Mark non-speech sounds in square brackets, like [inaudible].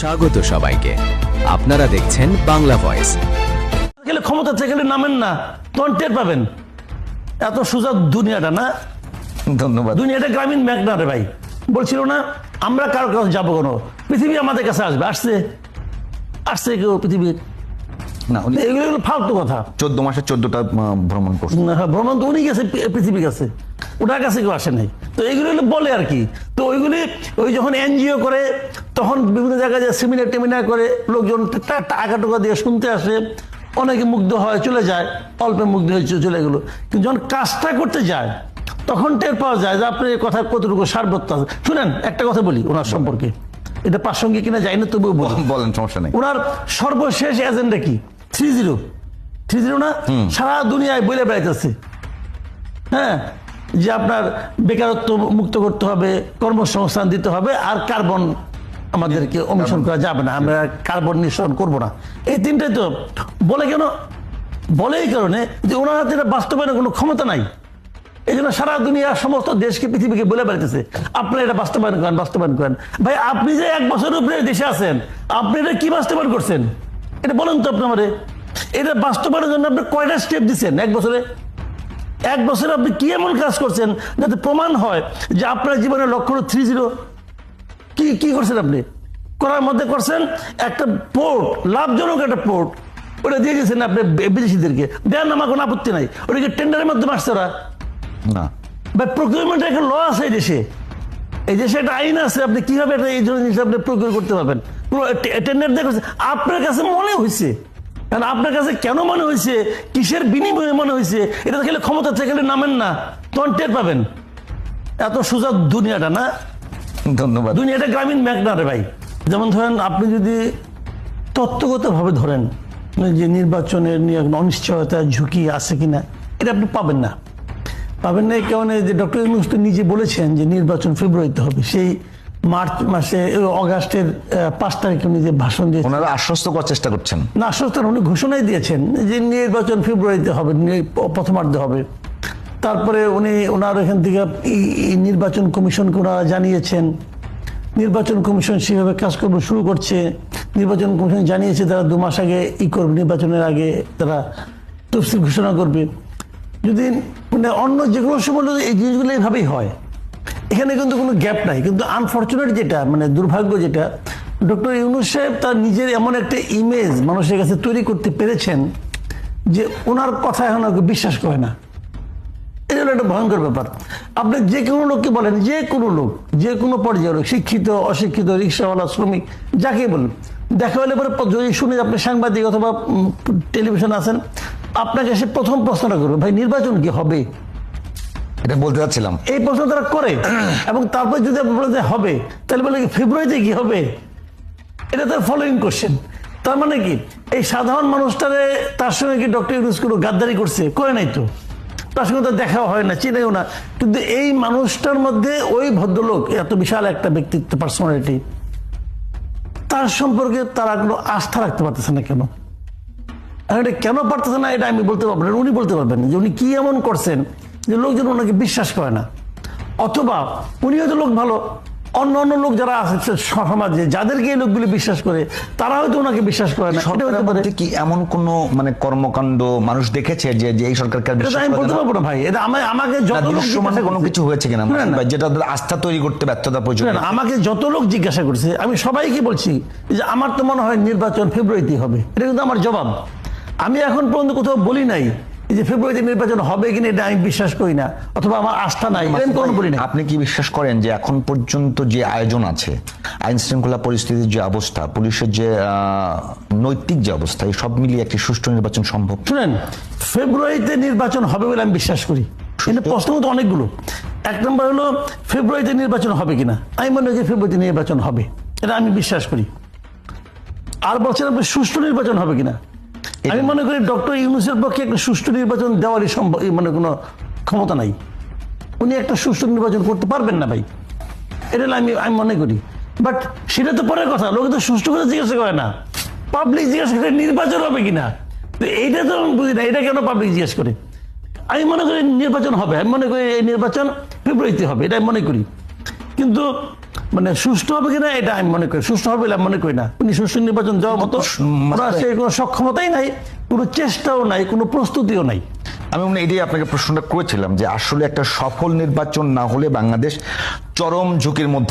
স্বাগত সবাইকে। আপনারা দেখছেন বাংলা ভয়েস। গেলে ক্ষমতা থেকে নামেন না তখন টের পাবেন। এত সোজা দুনিয়াটা না? ধন্যবাদ। দুনিয়াটা গ্রামীণ ব্যাংক না রে ভাই। বলছিল না আমরা কারও কাছে যাব কোনো? পৃথিবী আমাদের কাছে আসবে আসছে। আসছে কেউ পৃথিবী না উনি এগুলো এগুলো ফালতু কথা। চোদ্দ মাসে চোদ্দটা ভ্রমণ হ্যাঁ, ভ্রমণ তো উনি গেছে পৃ- পৃথিবীর কাছে। ওটার কাছে কেউ আসে নাই। তো এইগুলো বলে আর কি। তো ওইগুলি ওই যখন এনজিও করে তখন বিভিন্ন জায়গায় যে সেমিনার টেমিনার করে লোকজন টাকা টাকা দিয়ে শুনতে আসে। অনেকে মুগ্ধ হয় চলে যায়। অল্পে মুগ্ধ হয়ে চলে গেলো। কিন্তু যখন কাজটা করতে যায় তখন টের পাওয়া যায় যে আপনার এই কথা কতটুকু সারবত্য আছে। শুনেন একটা কথা বলি ওনার সম্পর্কে। এটা প্রাসঙ্গিক কিনা যাই না তবুও বলেন সমস্যা নেই। ওনার সর্বশেষ এজেন্ডা কি? Three zero. থ্রি জিরো না? সারা দুনিয়ায় বলে বেড়াইতেছে হ্যাঁ? যে আপনার বেকারত্ব মুক্ত করতে হবে কর্মসংস্থান দিতে হবে আর কার্বন আমাদেরকে অনুসরণ করা যাবে না। আমরা কার্বন নিঃসরণ করব না। এই তিনটাই তো বলে কেন? বলে এই কারণে যে ওনার হাতে বাস্তবায়নের কোনো ক্ষমতা নাই। এই জন্য সারা দুনিয়া সমস্ত দেশকে পৃথিবীকে বলে বেড়াইতেছে। আপনি এটা বাস্তবায়ন করেন বাস্তবায়ন করেন। ভাই আপনি যে এক বছরের উপরে দেশে আছেন আপনি এটা কি বাস্তবায়ন করছেন? এটা বলেন তো আপনি আমারে। এটা বাস্তবায়নের জন্য আপনি কয়টা স্টেপ দিচ্ছেন এক বছরে? এক বছরে আপনি কি এমন কাজ করছেন যাতে প্রমাণ হয় যে আপনার জীবনের লক্ষ্য থ্রি জিরো কি কি করছেন আপনি? করার মধ্যে করছেন একটা পোর্ট লাভজনক একটা পোর্ট ওটা দিয়ে দিয়েছেন আপনি বিদেশিদেরকে। দেন আমার কোনো আপত্তি নাই। ওটাকে টেন্ডারের মাধ্যমে আসছে ওরা। না। বা প্রকিউরমেন্টের একটা ল আছে এই দেশে। এই দেশে একটা আইন আছে আপনি কীভাবে একটা এই ধরনের জিনিস আপনি প্রয়োগ করতে পারবেন? টেন্ডার করছে আপনার কাছে মনে হয়েছে কারণ আপনার কাছে কেন মনে হয়েছে কিসের বিনিময়ে মনে হয়েছে এটা খেলে ক্ষমতা থেকে নামেন না। তখন টের পাবেন। এত সোজা দুনিয়াটা না? ধন্যবাদ। দুনিয়াটা গ্রামীণ ব্যাংক না রে ভাই। যেমন ধরেন আপনি যদি তত্ত্বগতভাবে ধরেন যে নির্বাচনের নিয়ে অনিশ্চয়তা ঝুঁকি আছে কিনা এটা আপনি পাবেন না। পাবেন না এই কারণে যে ডক্টর ইউনুস তো নিজে বলেছেন যে নির্বাচন ফেব্রুয়ারিতে হবে। সেই মার্চ মাসে অগাস্টের পাঁচ তারিখে উনি যে ভাষণ দিয়েছেন। ওনারা আশ্বস্ত করার চেষ্টা করছেন। না আশ্বস্ত উনি ঘোষণাই দিয়েছেন যে নির্বাচন ফেব্রুয়ারিতে হবে প্রথমার্ধে হবে। তারপরে উনি ওনার এখান থেকে নির্বাচন কমিশনকে ওনারা জানিয়েছেন। নির্বাচন কমিশন সেভাবে কাজকর্ম শুরু করছে। নির্বাচন কমিশন জানিয়েছে তারা দু মাস আগে ই করবে নির্বাচনের আগে তারা তফসিল ঘোষণা করবে। যদি মানে অন্য যে কোনো সময় এই জিনিসগুলো এইভাবেই হয়। এখানে কিন্তু কোনো গ্যাপ নাই। কিন্তু আনফর্চুনেট যেটা মানে দুর্ভাগ্য যেটা, ডক্টর ইউনুস সাহেব তার নিজের এমন একটা ইমেজ মানুষের কাছে তৈরি করতে পেরেছেন যে ওনার কথা এখন বিশ্বাস করে না। এটা হলো একটা ভয়ঙ্কর ব্যাপার। আপনি যে কোনো লোককে বলেন, যে কোনো লোক, যে কোনো পর্যায়ের লোক, শিক্ষিত, অশিক্ষিত, রিক্সাওয়ালা, শ্রমিক যাকে বলেন, দেখা হলে পরে যদি শুনে আপনি সাংবাদিক অথবা টেলিভিশন আছেন আপনাকে সে প্রথম প্রশ্নটা করবে ভাই নির্বাচন কি হবে? এটা বলতে চাচ্ছিলাম এই প্রশ্ন তারা করে। [clears throat] এবং তারপর যদি যে হবে তাহলে বলে কি ফেব্রুয়ারিতে কি হবে? এটা তার ফলোইং কোশ্চেন তার মানে কি এই সাধারণ মানুষটারে তার সঙ্গে কি ডক্টর ইউনুস কোনো গাদ্দারি করছে? করে নাই তো। তার সঙ্গে তো দেখাও হয় না চিনেও না। কিন্তু এই মানুষটার মধ্যে ওই ভদ্রলোক এত বিশাল একটা ব্যক্তিত্ব পার্সোনালিটি তার সম্পর্কে তারা কোনো আস্থা রাখতে পারতেছে না কেন? আর এটা কেন পারতেছে না এটা আমি বলতে পারব না উনি বলতে পারবেন যে উনি কি এমন করছেন যে লোকজন ওনাকে বিশ্বাস করে না। অথবা উনি হয়তো লোক ভালো অন্য অন্য লোক যারা আছে সমাজে যাদেরকে এই লোকগুলি বিশ্বাস করে তারা হয়তো ওনাকে বিশ্বাস করে না কি এমন কোন মানে কর্মকাণ্ড মানুষ দেখেছে যে যে এই সরকারকে আমি বলতে পারব না ভাই এটা আমি- আমাকে যত লোক দৃশ্যমানে কোনো কিছু হয়েছে কিনা। যেটা আস্থা তৈরি করতে ব্যর্থতা প্রয়োজন। আমাকে যত লোক জিজ্ঞাসা করছে আমি সবাইকে বলছি যে আমার তো মনে হয় নির্বাচন ফেব্রুয়ারিতে হবে এটা কিন্তু আমার জবাব। আমি এখন পর্যন্ত কোথাও বলি নাই যে ফেব্রুয়ারিতে নির্বাচন হবে কিনা এটা আমি বিশ্বাস করি না অথবা আমার আস্থা নাই বলি না আপনি কি বিশ্বাস করেন যে এখন পর্যন্ত যে আয়োজন আছে আইন শৃঙ্খলা পরিস্থিতির যে অবস্থা পুলিশের যে নৈতিক যে অবস্থা এই সব মিলিয়ে একটি সুষ্ঠু নির্বাচন সম্ভব? শুনেন ফেব্রুয়ারিতে নির্বাচন হবে বলে আমি বিশ্বাস করি। কিন্তু প্রশ্ন তো অনেকগুলো। এক নম্বর হলো ফেব্রুয়ারিতে নির্বাচন হবে কিনা? আমি মনে করি ফেব্রুয়ারিতে নির্বাচন হবে এটা আমি বিশ্বাস করি। আর বলছেন সুষ্ঠু নির্বাচন হবে কিনা? আমি মনে করি ডক্টর ইউনুসের পক্ষে একটা সুষ্ঠু নির্বাচন দেওয়ারই সম্ভব মানে কোনো ক্ষমতা নাই। উনি একটা সুষ্ঠু নির্বাচন করতে পারবেন না ভাই। এটা আমি আমি মনে করি। বাট সেটা তো পরের কথা। লোকে তো সুষ্ঠু করে জিজ্ঞাসা করে না। পাবলিক জিজ্ঞাসা করে নির্বাচন হবে কিনা? তো এইটা তো আমি বুঝি না। এটা কেন পাবলিক জিজ্ঞেস করে? আমি মনে করি নির্বাচন হবে। আমি মনে করি এই নির্বাচন ফেব্রুয়ারিতে হবে। এটা আমি মনে করি। কিন্তু মানে সুষ্ঠু হবে কিনা এটা আমি মনে করি। সুষ্ঠু হবে বলে মনে করি না। উনি সুষ্ঠু নির্বাচন যাওয়ার মতো সেই কোনো সক্ষমতাই নাই কোনো চেষ্টাও নাই কোনো প্রস্তুতিও নাই। আমি মনে এটাই আপনাকে প্রশ্নটা করেছিলাম যে আসলে একটা সফল নির্বাচন না হলে বাংলাদেশ চরম ঝুঁকির মধ্যে